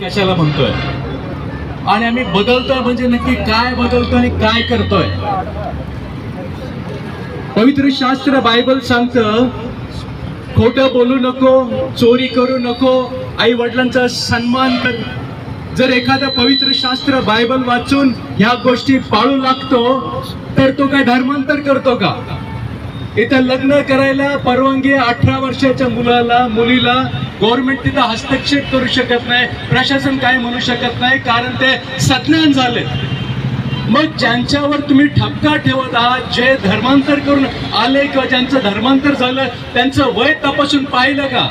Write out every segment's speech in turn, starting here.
कशाला म्हणतोय? आणि आम्ही बदलतोय म्हणजे नक्की काय बदलतोय आणि काय करतोय? पवित्र शास्त्र बायबल सांगतं खोटं बोलू नको चोरी करू नको आई वडिलांचा सन्मान कर. जर एखादा पवित्र शास्त्र बायबल वाचून ह्या गोष्टी पाळू लागतो तर तो काय धर्मांतर करतो का? इथं लग्न करायला परवानगी अठरा वर्षाच्या मुलाला मुलीला गव्हर्नमेंट तिथं हस्तक्षेप करू शकत नाही प्रशासन काय म्हणू शकत नाही कारण ते सज्ञान झाले. मग ज्यांच्यावर तुम्ही ठपका ठेवत आहात जे धर्मांतर करून आले किंवा ज्यांचं धर्मांतर झालं त्यांचं वय तपासून पाहिलं का?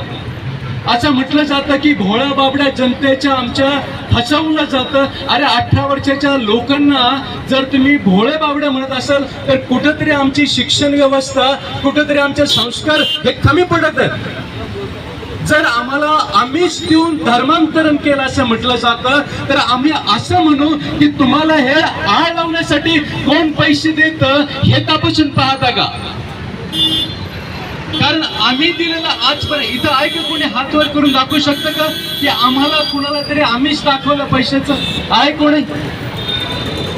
असं म्हटलं जातं की भोळ्या बाबड्या जनतेच्या आमच्या फसवलं जातं. अरे अठरा वर्षाच्या लोकांना जर तुम्ही भोळे बाबड्या म्हणत असाल तर कुठंतरी आमची शिक्षण व्यवस्था कुठंतरी आमचे संस्कार हे कमी पडत आहेत. जर आम्हाला आम्हीच देऊन धर्मांतरण केलं असं म्हटलं जातं तर आम्ही असं म्हणू की तुम्हाला हे आळ लावण्यासाठी कोण पैसे देत हे तपासून पाहता का? कारण आम्ही दिलेलं आजपर्यंत इथं आहे का कोणी हातवर करून दाखवू शकतं का? की आम्हाला कुणाला तरी आमिष दाखवलं पैशाचं? आहे कोणी?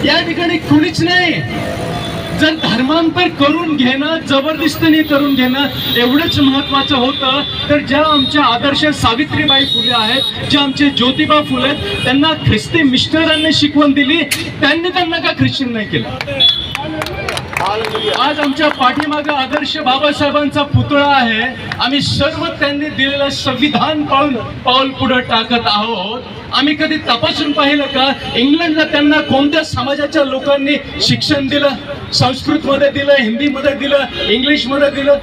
या ठिकाणी कुणीच नाही. जर धर्मांतर करून घेणं जबरदस्तीने करून घेणं एवढंच महत्वाचं होतं तर ज्या आमच्या आदर्श सावित्रीबाई फुले आहेत ज्या आमचे ज्योतिबा फुले आहेत त्यांना ख्रिस्ती मिस्टरांनी शिकवण दिली त्यांनी त्यांना का ख्रिश्चन नाही केलं? आज आमच्या पाठीमागे आदर्श बाबासाहेबांचा पुतळा आहे. आम्ही सर्व त्यांनी दिलेलं संविधान पाळून पाऊल पुढे टाकत आहोत. आम्ही कधी तपासून पाहिलं का? इंग्लंडला त्यांना कोणत्या समाजाच्या लोकांनी शिक्षण दिलं? संस्कृतमध्ये दिलं हिंदीमध्ये दिलं इंग्लिशमध्ये दिलं?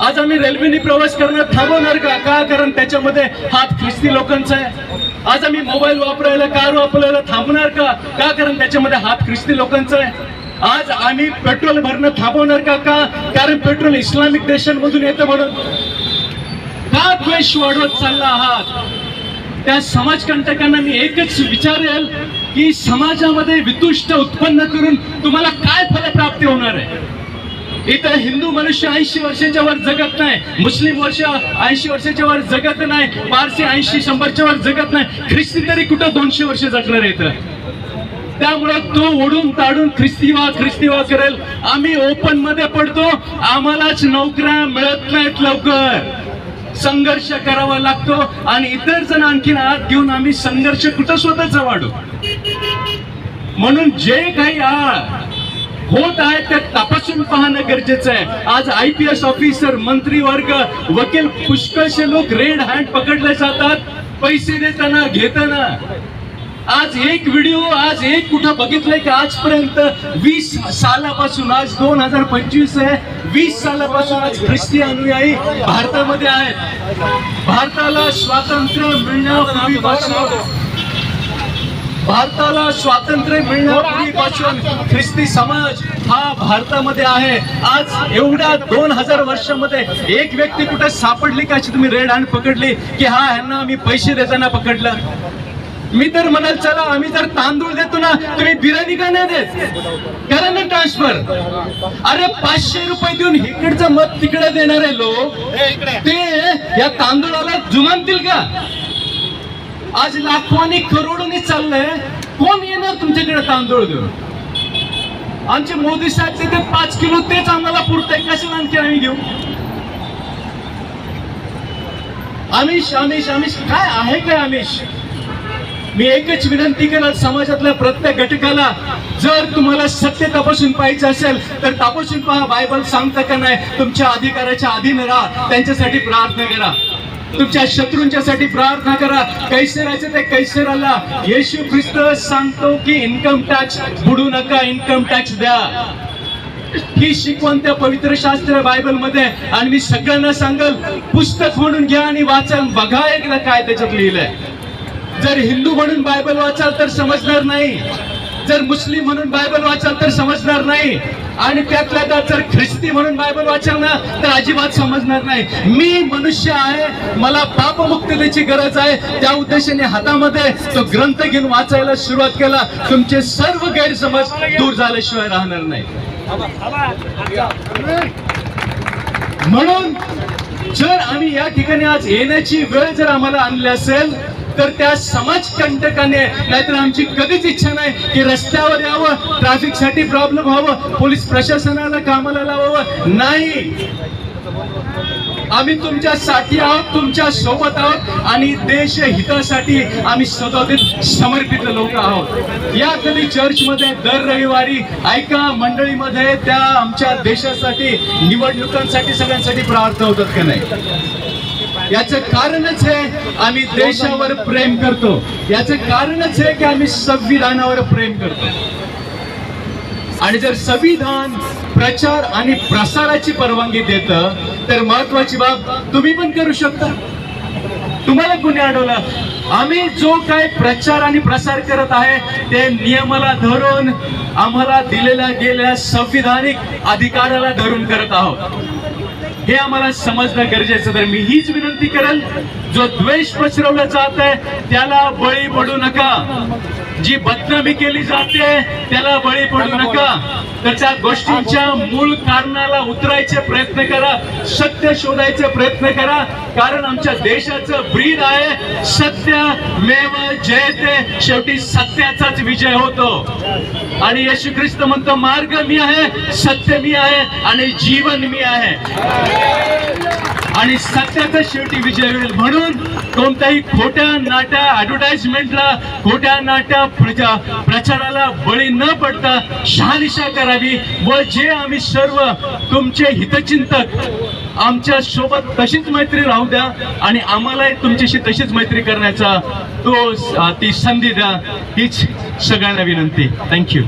आज आम्ही रेल्वेने प्रवास करणं थांबवणार का? का? कारण त्याच्यामध्ये हात ख्रिस्ती लोकांचा आहे. आज आम्ही मोबाईल वापरायला कार वापरायला थांबणार का? का? कारण त्याच्यामध्ये हात ख्रिस्ती लोकांचा आहे. आज आम्ही पेट्रोल भरणं थांबवणार का? का? कारण पेट्रोल इस्लामिक देशांमधून येतं म्हणून. का द्वेष वाढवत चालला आहात? त्या समाजकंटकांना मी एकच विचारेल की समाजामध्ये वितुष्ट उत्पन्न करून तुम्हाला काय फलप्राप्ती होणार आहे? इथं हिंदू मनुष्य ऐंशी वर्षाच्या वर जगत नाही मुस्लिम वर्ष ऐंशी वर्षाच्या वर जगत नाही पारसी ऐंशी शंभरच्या वर जगत नाही ख्रिस्ती तरी कुठं दोनशे वर्ष जगणार इथं? त्यामुळे तो ओढून ताडून ख्रिस्तीवा ख्रिस्तीवा करेल. आम्ही ओपनमध्ये पडतो. आम्हालाच नोकऱ्या मिळत नाहीत लवकर. संघर्ष करावा लागतो आणि इतर जण आणखीन आत घेऊन आम्ही संघर्ष कुठं स्वतःच वाढू? म्हणून जे काही आळ होत आहे ते तपासून पाहणं गरजेचं आहे. आज आय पी एस ऑफिसर मंत्री वर्ग वकील पुष्कळशे लोक रेड हँड पकडले जातात. पैसे देताना घेताना. आज एक व्हिडिओ आज एक कुठं बघितलंय की आजपर्यंत? वीस सालापासून आज दोन हजार पंचवीस आहे. वीस सालापासून आज ख्रिस्ती अनुयायी भारतामध्ये आहेत. भारताला स्वातंत्र्य मिळण्यापूर्वीपासून भारताला स्वातंत्र्य मिळण्यापूर्वीपासून ख्रिस्ती समाज हा भारतामध्ये आहे. आज एवढ्या दोन हजार वर्षामध्ये एक व्यक्ती कुठे सापडली का? अशी तुम्ही रेड हँड पकडली की हा ह्यांना आम्ही पैसे देताना पकडलं. मी तर म्हणाल चला आम्ही जर तांदूळ देतो ना तुम्ही बिर्याणी का नाही देत? करा ना ट्रान्सफर अरे पाचशे रुपये देऊन इकडचं मत तिकडे देणारे लोक. ते या तांदूळाला जुमानतील का? आज लाखोनी करोडोनी चाललंय. कोण येणार तुमच्याकडे तांदूळ घेऊन आमचे मोदी साहेब देते पाच किलो तेच आम्हाला पुरतंय. कशाला आणखी आम्ही घेऊ? आमिष आमिष आमिष. काय आहे काय आमिष? मी एकच विनंती करत समाजातल्या प्रत्येक घटकाला जर तुम्हाला सत्य तपासून पाहिजे असेल तर तपासून पहा बायबल सांगता का नाही? तुमच्या अधिकाराच्या अधीन राहा त्यांच्यासाठी प्रार्थना करा. तुमच्या शत्रूंच्यासाठी प्रार्थना करा. कैसेराचे ते कैसेराला. येशू ख्रिस्त सांगतो की इन्कम टॅक्स बुडू नका इन्कम टॅक्स द्या. ही शिकवण त्या पवित्र शास्त्र बायबलमध्ये आणि मी सगळ्यांना सांगल पुस्तक म्हणून घ्या आणि वाचन बघा एकदा काय त्याच्यात लिहिलंय. जर हिंदू म्हणून बायबल वाचाल तर समजणार नाही. जर मुस्लिम म्हणून बायबल वाचाल तर समजणार नाही. आणि त्यातल्या त्यात जर ख्रिस्ती म्हणून बायबल वाचाल ना तर अजिबात समजणार नाही. मी मनुष्य आहे मला पापमुक्ततेची गरज आहे. त्या उद्देशाने हातामध्ये तो ग्रंथ घेऊन वाचायला सुरुवात केला. तुमचे सर्व गैरसमज दूर झाल्याशिवाय राहणार नाही. म्हणून जर आम्ही या ठिकाणी आज येण्याची वेळ जर आम्हाला आणली असेल तर त्या समाज कंटकाने नाहीतर आमची कधीच इच्छा नाही की रस्त्यावर यावं ट्रॅफिकसाठी प्रॉब्लेम व्हावं पोलीस प्रशासनाला कामाला लावावं. नाही. आम्ही तुमच्यासाठी आहोत तुमच्यासोबत आहोत आणि देश हितासाठी आम्ही स्वतःतील समर्पित लोक आहोत. या कधी चर्चमध्ये दर रविवारी ऐका मंडळीमध्ये त्या आमच्या देशासाठी निवडणुकांसाठी सगळ्यांसाठी प्रार्थना होतात का नाही? याचं कारणच आहे आम्ही देशावर प्रेम करतो. याचं कारणच आहे की आम्ही संविधानावर प्रेम करतो. आणि जर संविधान प्रचार आणि प्रसाराची परवानगी देत तर महत्वाची बाब तुम्ही पण करू शकता. तुम्हाला कुणी अडवलं? आम्ही जो काय प्रचार आणि प्रसार करत आहे ते नियमाला धरून आम्हाला दिलेल्या गेलेल्या संविधानिक अधिकाराला धरून करत आहोत. हे आम्हाला समजणं गरजेचं तर मी हीच विनंती करेल जो द्वेष पसरवला जात आहे त्याला बळी पडू नका. जी बदनामी केली जाते त्याला बळी पडू नका. तर त्या गोष्टींच्या मूळ कारणाला उतरायचे प्रयत्न करा सत्य शोधायचे प्रयत्न करा. कारण आमच्या देशाचं ब्रीद आहे सत्य मेव जयते. शेवटी सत्याचाच विजय होतो. आणि येशू ख्रिस्त म्हणतो मार्ग मी आहे सत्य मी आहे आणि जीवन मी आहे. आणि सत्याचा शेवटी विजय होईल म्हणून कोणत्याही खोट्या नाट्या ऍडव्हर्टाइजमेंटला खोट्या नाट्या प्रचा प्रचाराला बळी न पडता शहानिशा करावी व जे आम्ही सर्व तुमचे हितचिंतक आमच्यासोबत तशीच मैत्री राहू द्या आणि आम्हालाही तुमच्याशी तशीच मैत्री करण्याचा तो ती संधी द्या हीच सगळ्यांना विनंती. थँक्यू